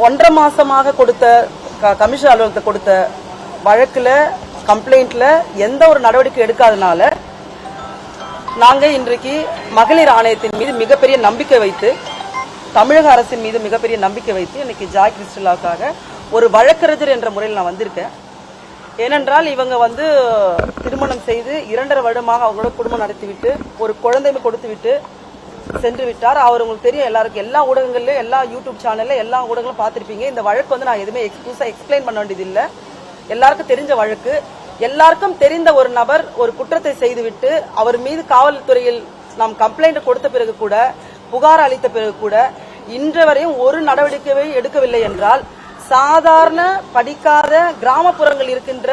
ஒன்றரை மாசமாக கொடுத்த க- கமிஷன் அலுவலகத்தை கொடுத்த வழக்கில் கம்ப்ளைண்ட்ல எந்த ஒரு நடவடிக்கை எடுக்காதனால நாங்கள் இன்றைக்கு மகளிர் ஆணையத்தின் மீது மிகப்பெரிய நம்பிக்கை வைத்து தமிழக அரசின் மீது மிகப்பெரிய நம்பிக்கை வைத்து இன்னைக்கு ஜாய் கிறிஸ்டலாக்காக ஒரு வழக்கறிஞர் என்ற முறையில் நான் வந்திருக்கேன். ஏனென்றால் இவங்க வந்து திருமணம் செய்து இரண்டரை வருடமாக அவங்களோட குடும்பம் நடத்திவிட்டு ஒரு குழந்தைமை கொடுத்து விட்டு சென்று விட்டார் அவர் உங்களுக்கு தெரியும் எல்லாருக்கும். எல்லா ஊடகங்கள்லயும் எல்லா யூடியூப் சேனல்ல எல்லா ஊடகங்களும் பார்த்துருப்பீங்க. இந்த வழக்கு வந்து நான் எதுவுமே எக்ஸ்க்ளூஸா எக்ஸ்பிளைன் பண்ண வேண்டியது இல்ல எல்லாருக்கும் தெரிஞ்ச வழக்கு. எல்லாருக்கும் தெரிந்த ஒரு நபர் ஒரு குற்றத்தை செய்துவிட்டு அவர் மீது காவல்துறையில் நாம் கம்ப்ளைண்ட் கொடுத்த பிறகு கூட புகார் அளித்த பிறகு கூட இன்று வரையும் ஒரு நடவடிக்கையை எடுக்கவில்லை என்றால் சாதாரண படிக்காத கிராமப்புறங்கள் இருக்கின்ற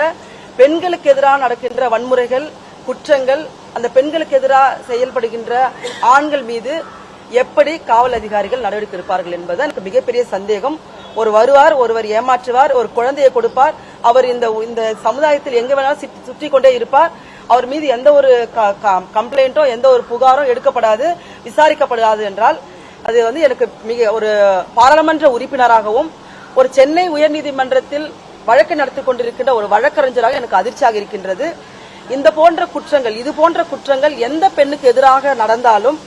பெண்களுக்கு எதிராக நடக்கின்ற வன்முறைகள் குற்றங்கள் அந்த பெண்களுக்கு எதிராக செயல்படுகின்ற ஆண்கள் மீது எப்படி காவல் அதிகாரிகள் நடவடிக்கை எடுப்பார்கள் என்பது எனக்கு மிகப்பெரிய சந்தேகம். ஒரு வருவார் ஒருவர் ஏமாற்றுவார் ஒரு குழந்தையை கொடுப்பார். அவர் இந்த இந்த சமுதாயத்தில் எங்க வேணாலும் சுற்றி- கொண்டே இருப்பார். அவர் மீது எந்த ஒரு க- கம்ப்ளைண்ட்டோ எந்த ஒரு புகாரோ எடுக்கப்படாது விசாரிக்கப்படாது என்றால் அது வந்து எனக்கு மிக ஒரு பாராளுமன்ற உறுப்பினராகவும் ஒரு சென்னை உயர்நீதிமன்றத்தில் வழக்கு நடத்தி கொண்டிருக்கின்ற ஒரு வழக்கறிஞராக எனக்கு அதிர்ச்சியாக இருக்கின்றது. இந்த போன்ற குற்றங்கள் இது போன்ற குற்றங்கள் எந்த பெண்ணுக்கு எதிராக நடந்தாலும்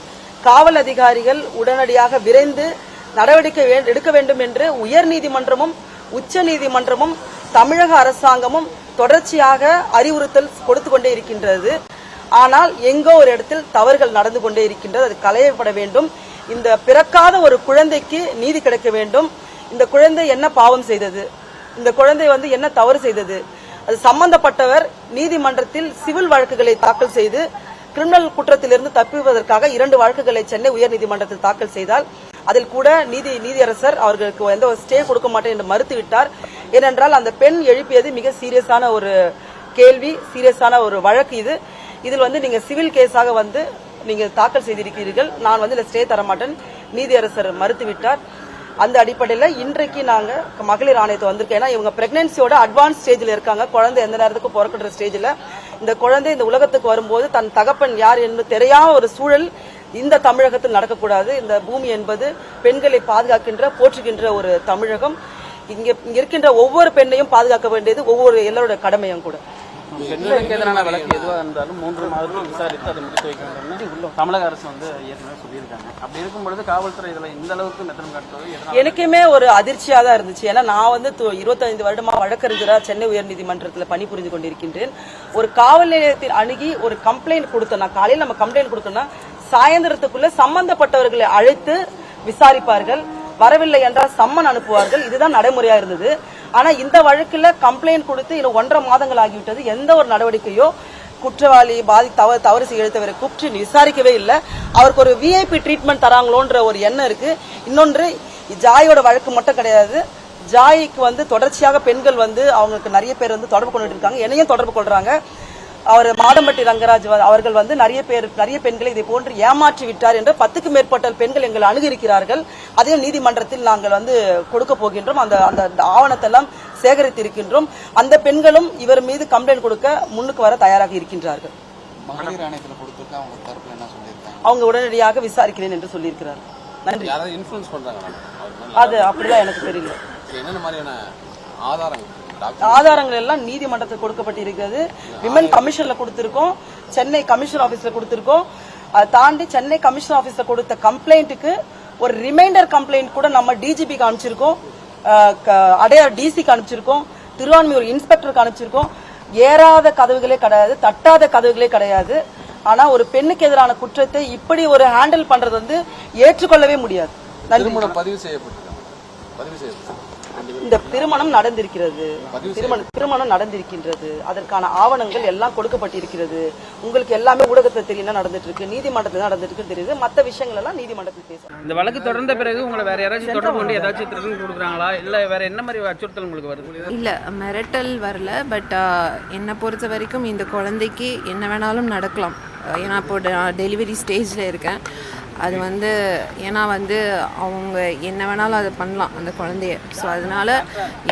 காவல் அதிகாரிகள் உடனடியாக விரைந்து நடவடிக்கை வே- எடுக்க வேண்டும் என்று உயர்நீதிமன்றமும் உச்ச நீதிமன்றமும் தமிழக அரசாங்கமும் தொடர்ச்சியாக அறிவுறுத்தல் கொடுத்து கொண்டே இருக்கின்றது. ஆனால் எங்கோ ஒரு இடத்தில் தவறுகள் நடந்து கொண்டே இருக்கின்றது. அது களையப்பட வேண்டும். இந்த பிறக்காத ஒரு குழந்தைக்கு நீதி கிடைக்க வேண்டும். இந்த குழந்தை என்ன பாவம் செய்தது? இந்த குழந்தை வந்து என்ன தவறு செய்தது? அது சம்பந்தப்பட்டவர் நீதிமன்றத்தில் சிவில் வழக்குகளை தாக்கல் செய்து கிரிமினல் குற்றத்திலிருந்து தப்புவதற்காக இரண்டு வழக்குகளை சென்னை உயர்நீதிமன்றத்தில் தாக்கல் செய்தால் அதில் கூட நீதி நீதியரசர் அவர்களுக்கு எந்த ஒரு ஸ்டே கொடுக்க மாட்டேன் என்று மறுத்துவிட்டார். ஏனென்றால் அந்த பெண் எழுப்பியது மிக சீரியஸான ஒரு கேள்வி சீரியஸான ஒரு வழக்கு இது. இதில் வந்து நீங்க சிவில் கேஸாக வந்து நீங்க தாக்கல் செய்திருக்கிறீர்கள். நான் வந்து இந்த ஸ்டே தர மாட்டேன் நீதியரசர் மறுத்துவிட்டார். அந்த அடிப்படையில் இன்றைக்கு நாங்கள் மகளிர் ஆணையத்தை வந்திருக்கோம். ஏன்னா இவங்க பிரெக்னன்சியோட அட்வான்ஸ் ஸ்டேஜில் இருக்காங்க. குழந்தை எந்த நேரத்துக்கு பிறக்கிற ஸ்டேஜில் இந்த குழந்தை இந்த உலகத்துக்கு வரும்போது தன் தகப்பன் யார் என்று தெரியாத ஒரு சூழல் இந்த தமிழகத்தில் நடக்கக்கூடாது. இந்த பூமி என்பது பெண்களை பாதுகாக்கின்ற போற்றுகின்ற ஒரு தமிழகம். இங்கே இருக்கின்ற ஒவ்வொரு பெண்ணையும் பாதுகாக்க வேண்டியது ஒவ்வொரு எல்லாரோட கடமையும் கூட. பெண்களுக்கு எதிரான வழக்கு எதுவாக இருந்தாலும் மூன்று மாதத்தில் விசாரித்து அதை முடித்து வைக்க வேண்டும்னு தமிழக அரசு வந்து ஏற்கனவே சொல்லியிருக்காங்க. அப்படி இருக்கும் பொழுது காவல்துறை இதில் இந்த அளவுக்கு மெத்தனம் காட்டுவது எனக்குமே ஒரு அதிர்ச்சியாக தான் இருந்துச்சு. ஏன்னா நான் வந்து இருபத்தைந்து வருடமா வழக்கறிஞராக சென்னை உயர்நீதிமன்றத்தில் பணிபுரிந்து கொண்டிருக்கின்றேன். ஒரு காவல் நிலையத்தில் அணுகி ஒரு கம்ப்ளைண்ட் கொடுத்தோம். நான் காலையில் நம்ம கம்ப்ளைண்ட் கொடுத்தோம்னா சாயந்தரத்துக்குள்ள சம்பந்தப்பட்டவர்களை அழைத்து விசாரிப்பார்கள். வரவில்லை என்றால் சம்மன் அனுப்புவார்கள். இதுதான் நடைமுறையா இருந்தது. ஆனால் இந்த வழக்கில் கம்ப்ளைண்ட் கொடுத்து இதில் ஒன்றரை மாதங்கள் ஆகிவிட்டது எந்த ஒரு நடவடிக்கையோ குற்றவாளி பாதி தவறு தவறு செய்ய கூப்பிட்டு விசாரிக்கவே இல்லை. அவருக்கு ஒரு விஐபி ட்ரீட்மெண்ட் தராங்களோன்ற ஒரு எண்ணம் இருக்கு. இன்னொன்று ஜாயோட வழக்கு மட்டும் கிடையாது. ஜாய்க்கு வந்து தொடர்ச்சியாக பெண்கள் வந்து அவங்களுக்கு நிறைய பேர் வந்து தொடர்பு கொண்டுட்டு இருக்காங்க. என்னையும் தொடர்பு கொள்றாங்க. அவர் மாதம்பட்டி ரங்கராஜ் அவர்கள் வந்து நிறைய பேர் நிறைய பெண்களை இதை போன்று ஏமாற்றி விட்டார் என்று பத்துக்கும் மேற்பட்ட பெண்கள் எங்களை அணுகியிருக்கிறார்கள். அதையும் நீதிமன்றத்தில் நாங்கள் வந்து கொடுக்க போகின்றோம். அந்த அந்த ஆவணத்தை எல்லாம் சேகரித்திருக்கின்றோம். அந்த பெண்களும் இவர் மீது கம்ப்ளைண்ட் கொடுக்க முன்னுக்கு வர தயாராக இருக்கின்றார்கள். அவங்க உடனடியாக விசாரிக்கிறேன் என்று சொல்லியிருக்கிறார் நன்றி. அது அப்படிலாம் எனக்கு தெரியல. என்னென்ன மாதிரியான ஆதாரங்கள்? ஆதாரங்கள் எல்லாம் நீதிமன்றத்தில் கொடுக்கப்பட்டிருக்கிறது. விமன் கமிஷன்ல கொடுத்திருக்கோம். சென்னை கமிஷன் ஆபீஸ்ல கொடுத்திருக்கோம். அதை தாண்டி சென்னை கமிஷன் ஆபீஸ்ல கொடுத்த கம்ப்ளைண்ட்டுக்கு ஒரு ரிமைண்டர் கம்ப்ளைண்ட் கூட நம்ம டிஜிபிக்கு அனுப்பிச்சிருக்கோம். அடையார் டிசிக்கு அனுப்பிச்சிருக்கோம். திருவான்மையூர் இன்ஸ்பெக்டருக்கு அனுப்பிச்சிருக்கோம். ஏறாத கதவுகளே கிடையாது தட்டாத கதவுகளே கிடையாது. ஆனா ஒரு பெண்ணுக்கு எதிரான குற்றத்தை இப்படி ஒரு ஹேண்டில் பண்றது வந்து ஏற்றுக்கொள்ளவே முடியாது. பதிவு செய்யப்பட்டிருக்காங்க பதிவு செய்யப்பட்டிருக்காங்க இந்த திருமணம் நடந்திருக்கிறது. திருமணம் திருமணம் நடந்திருக்கின்றது. அதற்கான ஆவணங்கள் எல்லாம் கொடுக்கப்பட்டிருக்கிறது. உங்களுக்கு எல்லாமே ஊடகத்தில் தெரியும் நடந்துட்டு இருக்கு நீதிமன்றத்தில் நடந்துட்டு தெரியுது. மற்ற விஷயங்கள் எல்லாம் நீதிமன்றத்தில் பேசலாம் இந்த வழக்கு தொடர்ந்த பிறகு உங்களை வேற யாராச்சும் தொடர்பு கொண்டு ஏதாச்சும் த்ரெட்டன் கொடுக்குறாங்களா? இல்ல வேற என்ன மாதிரி அச்சுறுத்தல் உங்களுக்கு வருது? இல்லை மிரட்டல் வரல. பட் என்னை பொறுத்த வரைக்கும் இந்த குழந்தைக்கு என்ன வேணாலும் நடக்கலாம். ஏன்னா இப்போ டெலிவரி ஸ்டேஜில் இருக்கேன். அது வந்து ஏன்னா வந்து அவங்க என்ன வேணாலும் அதை பண்ணலாம் அந்த குழந்தைய. ஸோ அதனால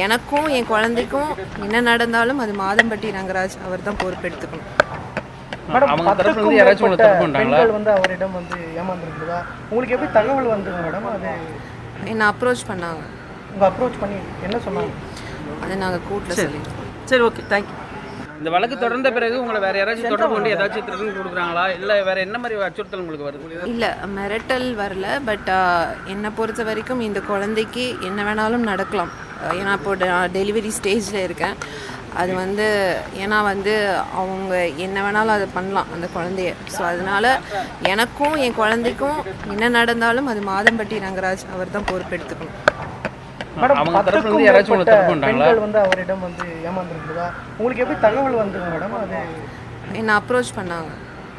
எனக்கும் என் குழந்தைக்கும் என்ன நடந்தாலும் அது மாதம்பட்டி ரங்கராஜ் அவர் தான் பொறுப்பெடுத்துக்கணும். மேடம் பத்துக்கும் மேற்பட்ட பெண்கள் வந்து அவரிடம் வந்து ஏமாந்துருந்ததா? உங்களுக்கு எப்படி தகவல் வந்தது மேடம்? அது என்னை அப்ரோச் பண்ணாங்க. உங்க அப்ரோச் பண்ணி என்ன சொன்னாங்க? அதை நாங்கள் கூட்டில் சரி. ஓகே தேங்க்யூ இந்த வழக்கு தொடர்ந்த பிறகு உங்களை வேற யாராச்சும் தொடர்பு கொண்டு ஏதாச்சும் த்ரெட்டன் கொடுக்குறாங்களா? இல்ல வேற என்ன மாதிரி அச்சுறுத்தல் உங்களுக்கு வருது? இல்லை மிரட்டல் வரல பட் என்னை பொறுத்த வரைக்கும் இந்த குழந்தைக்கு என்ன வேணாலும் நடக்கலாம். ஏன்னா இப்போ டெலிவரி ஸ்டேஜில் இருக்கேன். அது வந்து ஏன்னா வந்து அவங்க என்ன வேணாலும் அதை பண்ணலாம் அந்த குழந்தைய. ஸோ அதனால எனக்கும் என் குழந்தைக்கும் என்ன நடந்தாலும் அது மாதம்பட்டி ரங்கராஜ் அவர் தான் பொறுப்பெடுத்துக்கணும். மேடம் அவங்க தரப்புல இருந்து யாராச்சும் உங்களை? பெண்கள் வந்து அவரிடம் வந்து ஏமாந்துருந்ததா? உங்களுக்கு எப்படி தகவல் வந்தது மேடம்? அது என்னை அப்ரோச் பண்ணாங்க.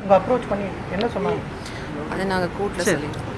உங்க அப்ரோச் பண்ணி என்ன சொன்னாங்க? அதை நாங்கள் கூட்டில் சொல்லியிருக்கோம்